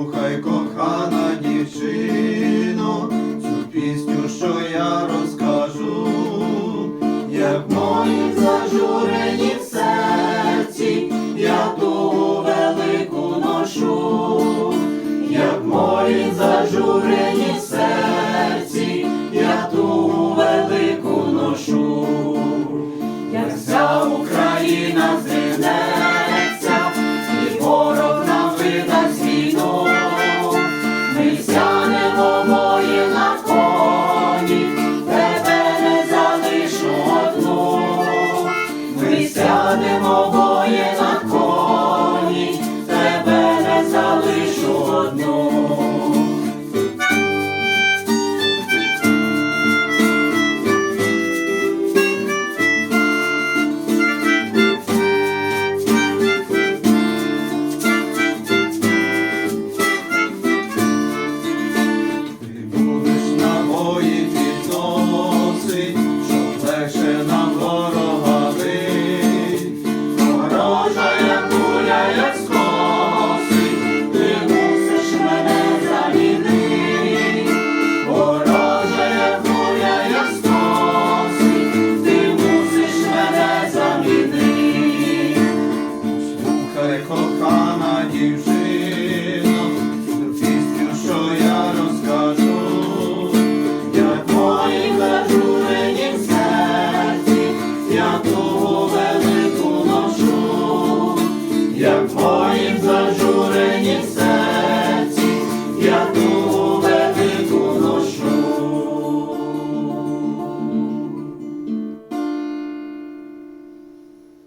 Слухай, кохана дівчино, цю пісню, що я розкажу, як мої зажурені в серці, я ту велику ношу, як мої зажурені в серці, я ту велику ношу, як вся Україна. дівчино, пісню, що я розкажу, як моїм зажуренім серці, я тугу велику ношу, як моїм зажуренім серці.